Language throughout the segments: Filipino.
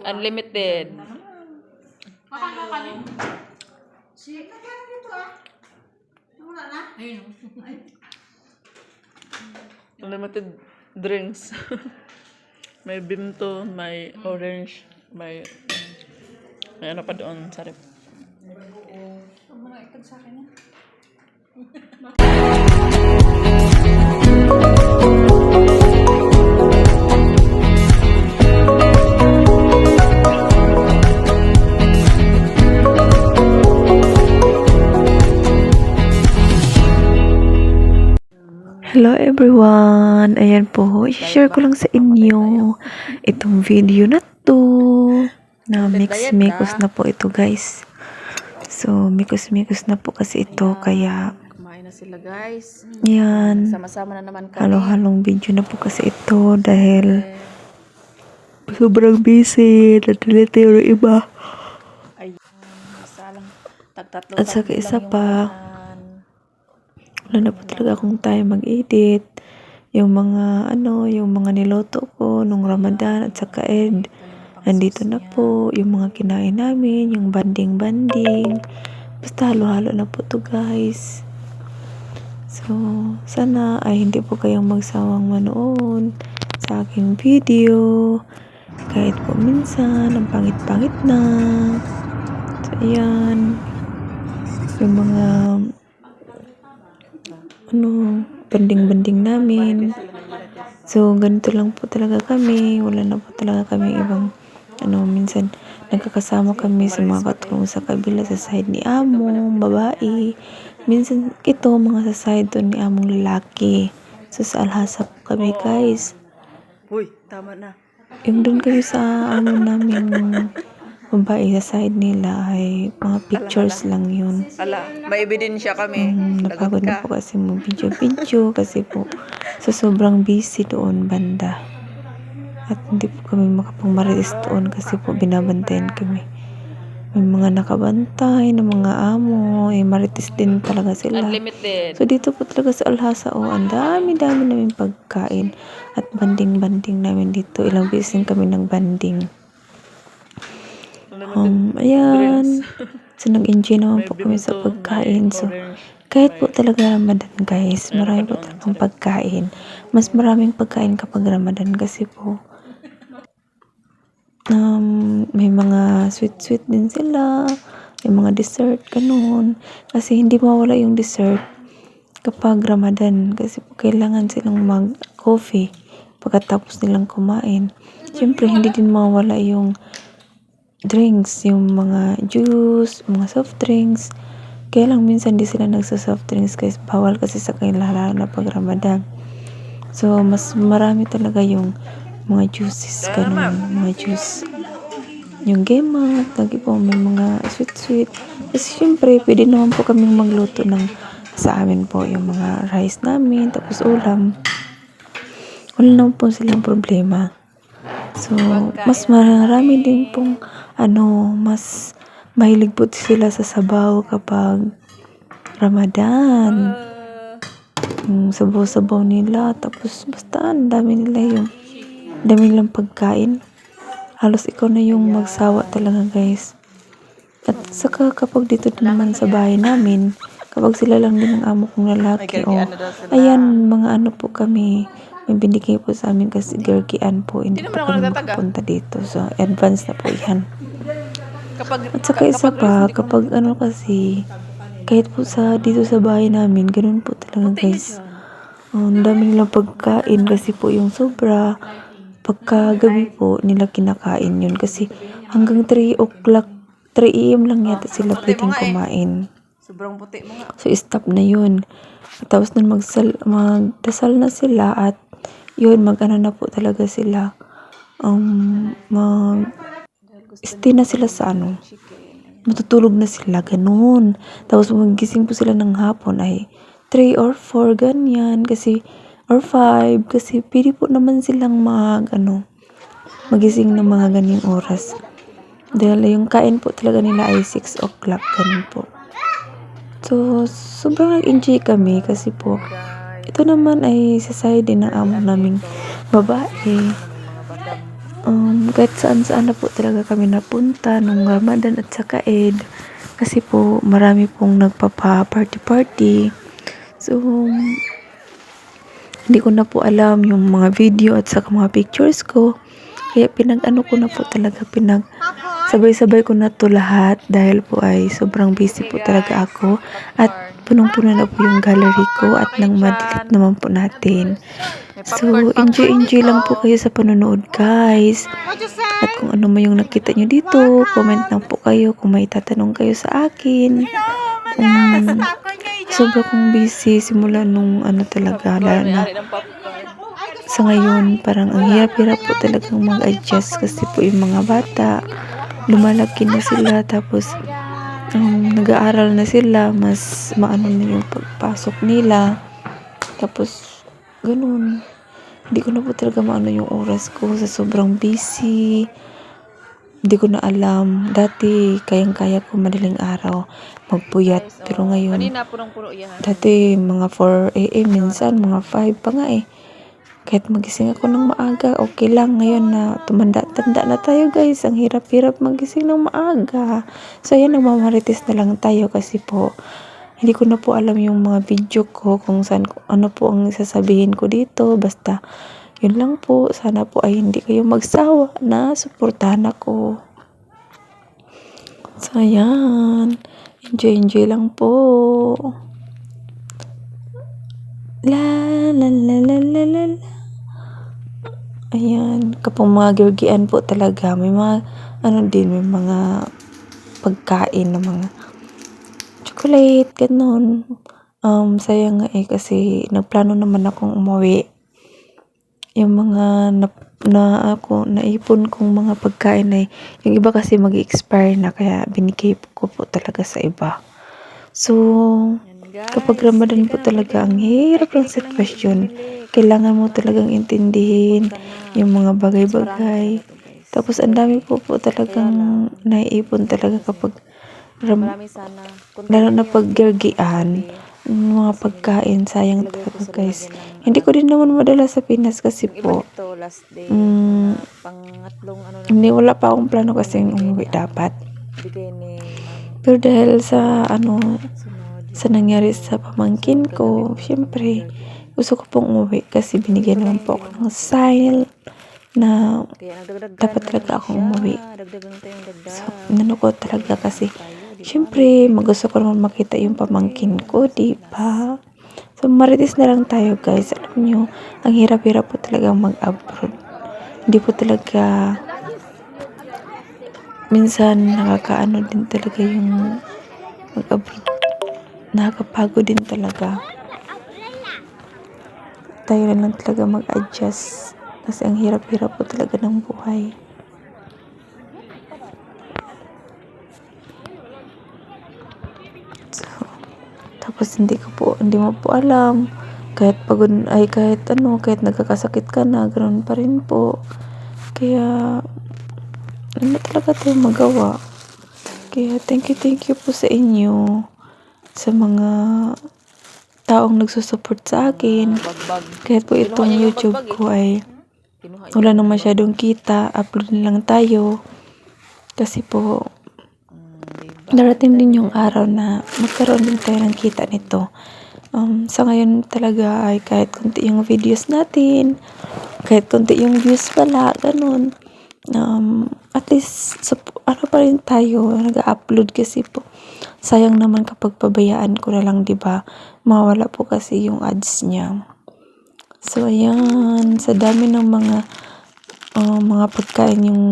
Unlimited. Makakakanin. Si, nagkano dito ah? Wala na? Ayun. Unlimited drinks. may bimto, may orange, may may ano pa doon, sarap. Mo na itag sa akin yan. Hello everyone! Ayan po, i-share ko lang sa inyo itong video na to na mix-mix na po ito guys. So, mix-mix na po kasi ito kaya Kumain na sila guys. yan, Sama-sama na naman kami. halo-halong video na po kasi ito dahil sobrang busy, na-delete yung iba. At saka isa pa. Wala na po talaga akong time mag-edit. Yung mga ano, yung mga niloto ko nung Ramadan at saka Eid. Andito na po yung mga kinain namin, yung banding-banding. Basta halo-halo na po to guys. So, sana ay hindi po kayong magsawang manood sa aking video. Kahit po minsan, ang pangit-pangit na. So, ayan. Yung mga ano, banding-banding namin. So, ganito lang po talaga kami. Wala na po talaga kami ibang, ano, minsan nagkakasama kami sa mga katulong sa kabila sa side ni Among, babae. Minsan ito, mga sa side to ni Among lalaki. So, sa Alhasa po kami, guys. Uy, tama na. Yung doon kayo sa ano namin, babae sa side nila ay mga pictures lang yun. Ala, may ebidensya kami. Mm, napagod na po kasi mo video-video kasi po sa sobrang busy doon banda. At hindi po kami makapangmarites doon kasi po binabantayan kami. May mga nakabantay na mga amo, eh marites din talaga sila. Unlimited. So dito po talaga sa Alhasa, oh, ang dami-dami namin pagkain at banding-banding namin dito. Ilang beses kami ng banding. Um, ayan. So nag-enjoy naman po kami sa pagkain. So kahit po talaga Ramadan guys, marami po talagang pagkain. Mas maraming pagkain kapag Ramadan kasi po um, may mga sweet-sweet din sila, may mga dessert, ganun. Kasi hindi mawala yung dessert kapag Ramadan kasi po kailangan silang mag-coffee pagkatapos nilang kumain. Siyempre, hindi din mawala yung drinks, yung mga juice, mga soft drinks. Kaya lang minsan di sila nagsa-soft drinks kasi bawal kasi sa kanila lalo na pag Ramadan. So, mas marami talaga yung mga juices, ganun, mga juice. Yung gemat, lagi po may mga sweet-sweet. Kasi syempre, pwede naman po kaming magluto ng sa amin po yung mga rice namin, tapos ulam. Wala naman po silang problema. So, mas marami din pong ano, mas mahilig po sila sa sabaw kapag Ramadan. Yung sabaw-sabaw nila. Tapos, basta ang dami nila yung dami nilang pagkain. Halos ikaw na yung magsawa talaga, guys. At saka kapag dito din naman sa bahay namin, kapag sila lang din ang amo kong lalaki, o sila. ayan, mga ano po kami, may binigay po sa amin kasi Gerkian po, hindi ako kami makapunta dito. So, advance na po yan. Kapag, At saka isa pa, kapag ano kasi, kahit po sa dito sa bahay namin, ganun po talaga guys. Oh, ang dami nilang pagkain kasi po yung sobra. Pagkagabi po nila kinakain yun kasi hanggang 3 o'clock, 3 a.m. lang yata sila pwedeng kumain. Sobrang puti mo nga. So, stop na yun. Tapos nun magsal, magdasal na sila at yun, mag-ano na po talaga sila. Um, mag, stay na sila sa ano, matutulog na sila, ganun. Tapos magising po sila ng hapon ay 3 or 4, ganyan. Kasi, or 5, kasi pwede po naman silang mag, ano, magising ng mga ganyang oras. Dahil yung kain po talaga nila ay 6 o'clock, ganun po. So, sobrang nag-enjoy kami kasi po, ito naman ay sa side din ng amo naming babae. Kahit saan saan na po talaga kami napunta nung Ramadan at saka Eid kasi po marami pong nagpapa party party so hindi ko na po alam yung mga video at saka mga pictures ko. Kaya pinag ano ko na po talaga pinag sabay-sabay ko na to lahat dahil po ay sobrang busy po talaga ako. At punong-puno na po yung gallery ko at nang madilit naman po natin So, enjoy-enjoy lang po kayo sa panonood, guys. At kung ano man yung nakita nyo dito, comment lang po kayo kung may tatanong kayo sa akin. Um, sobra kong busy simula nung ano talaga, lalo na sa ngayon, parang ang hirap-hirap po talagang mag-adjust kasi po yung mga bata, lumalaki na sila, tapos um, nag-aaral na sila, mas maano na yung pagpasok nila. Tapos, ganun. Hindi ko na po talaga maano yung oras ko sa sobrang busy. Hindi ko na alam. Dati, kayang-kaya ko madaling araw magpuyat. Pero ngayon. Dati, mga 4 a.m. minsan, mga 5 pa nga eh. Kahit magising ako ng maaga, okay lang. Ngayon na tumanda-tanda na tayo guys. Ang hirap-hirap magising ng maaga. So, ayan, nagmamarites na lang tayo kasi po, hindi ko na po alam yung mga video ko kung saan, ano po ang sasabihin ko dito. Basta, yun lang po. Sana po ay hindi kayo magsawa na suportahan ako. So, ayan. Enjoy-enjoy lang po. La la la la la la la. Ayan, kapag mga girgian po talaga, may mga, ano din, may mga pagkain na mga chocolate, ganun. Um, sayang nga eh, kasi nagplano naman akong umuwi. Yung mga na, na ako, naipon kong mga pagkain ay, yung iba kasi mag-expire na, kaya binigay ko po talaga sa iba. So, guys. Kapag Ramadan po talaga, ang hirap ng sitwasyon. Kailangan mo talagang intindihin yung mga bagay-bagay. Tapos ang dami po po talagang naiipon talaga kapag ram, lalo na pag gergian, mga pagkain, sayang talaga guys. Hindi ko din naman madala sa Pinas kasi po, mm, hindi wala pa akong plano kasi umuwi dapat. Pero dahil sa ano. Sa nangyari sa pamangkin ko, syempre, gusto ko pong umuwi kasi binigyan naman po ako ng sign na dapat talaga siya. umuwi. So, inano ko talaga kasi, syempre, magusto ko naman makita yung pamangkin ko, di ba? So, marites na lang tayo, guys. Alam nyo, ang hirap-hirap po talaga mag-abroad. Hindi po talaga, minsan, nakakaano din talaga yung mag-abroad. Nakakapagod din talaga. Tayo na lang talaga mag-adjust. Kasi ang hirap-hirap po talaga ng buhay. So, tapos hindi ko po, hindi mo po alam. Kahit pagod, ay kahit ano, kahit nagkakasakit ka na, ganoon pa rin po. Kaya, ano talaga tayo magawa. Kaya, thank you, thank you po sa inyo. Sa mga taong nagsusupport sa akin. Kahit po itong YouTube ko ay wala nang masyadong kita. Upload lang tayo. Kasi po, darating din yung araw na magkaroon din tayo ng kita nito. Um, sa ngayon talaga ay kahit konti yung videos natin, kahit konti yung views pala, ganun. Um, at least, sup- ano pa rin tayo, nag-upload kasi po. Sayang naman kapag pabayaan ko na lang, di ba Mawala po kasi yung ads niya. So, ayan, sa dami ng mga uh, mga pagkain yung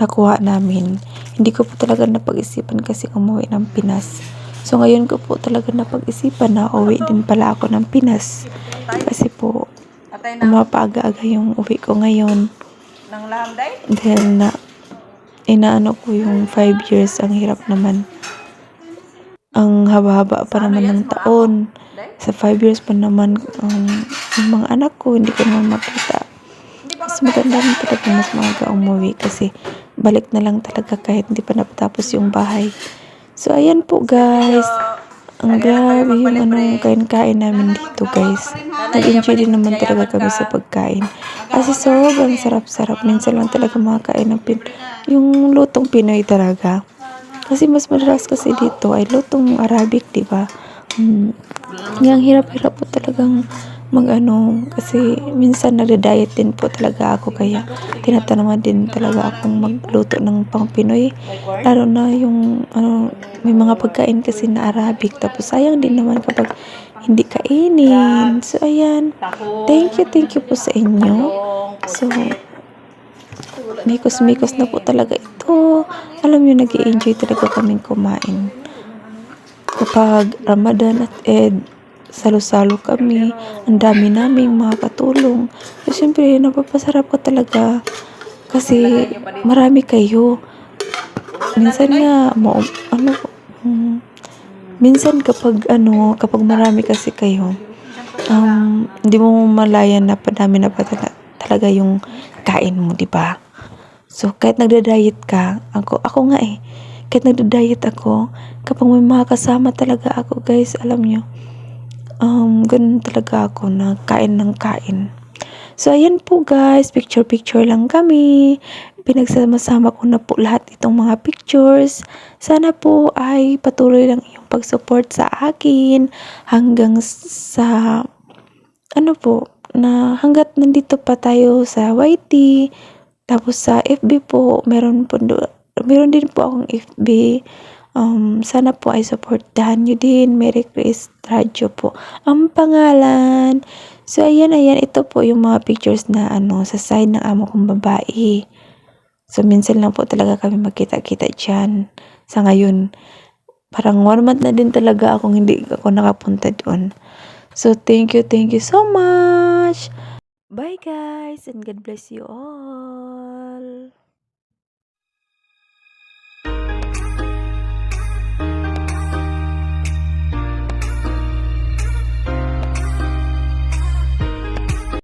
nakuha namin. Hindi ko po talaga napag-isipan kasi umuwi ng Pinas. So ngayon ko po talaga napag-isipan na uwi din pala ako ng Pinas. Kasi po, umapaaga-aga yung uwi ko ngayon. Dahil na, inaano ko yung 5 years, ang hirap naman. Ang haba-haba pa naman ng taon. Sa 5 years pa naman, um, yung mga anak ko, hindi ko naman makita. Mas maganda rin talaga mas maaga umuwi kasi balik na lang talaga kahit hindi pa napatapos yung bahay. So, ayan po guys. ang grabe yung anong kain-kain namin dito guys. Nag-enjoy din naman talaga kami sa pagkain. Kasi sobrang sarap-sarap. Minsan lang talaga makakain ng pin yung lutong Pinoy talaga. Kasi mas madalas kasi dito ay lutong Arabic, di ba? Mm. Yung hirap-hirap po talagang mag-ano kasi minsan nagda-diet din po talaga ako kaya tinatanaman din talaga akong magluto ng pang Pinoy lalo na yung ano may mga pagkain kasi na Arabic tapos sayang din naman kapag hindi kainin so ayan thank you thank you po sa inyo so mikos-mikos na po talaga ito. Alam nyo nag enjoy talaga kaming kumain. Kapag Ramadan at Eid salo-salo kami. Ang dami naming mga katulong. So syempre napapasarap ko talaga. Kasi marami kayo. Minsan nga mo ano mm, minsan kapag ano kapag marami kasi kayo um, hindi mo malayan na padami na pa tala- talaga yung kain mo di ba so kahit nagda-diet ka ako ako nga eh kahit nagda-diet ako kapag may mga kasama talaga ako guys alam nyo um, ganun talaga ako na kain ng kain. So, ayan po guys, picture-picture lang kami. Pinagsama-sama ko na po lahat itong mga pictures. Sana po ay patuloy lang yung pag-support sa akin hanggang sa, ano po, na hanggat nandito pa tayo sa YT, tapos sa FB po, meron po, meron din po akong FB. Um, sana po ay supportahan nyo din. Merry Chris Radio po. Ang pangalan. So, ayan, ayan. Ito po yung mga pictures na ano, sa side ng amo kong babae. So, minsan lang po talaga kami magkita-kita dyan. Sa ngayon, parang one month na din talaga akong hindi ako nakapunta doon. So, thank you, thank you so much. Bye guys and God bless you all.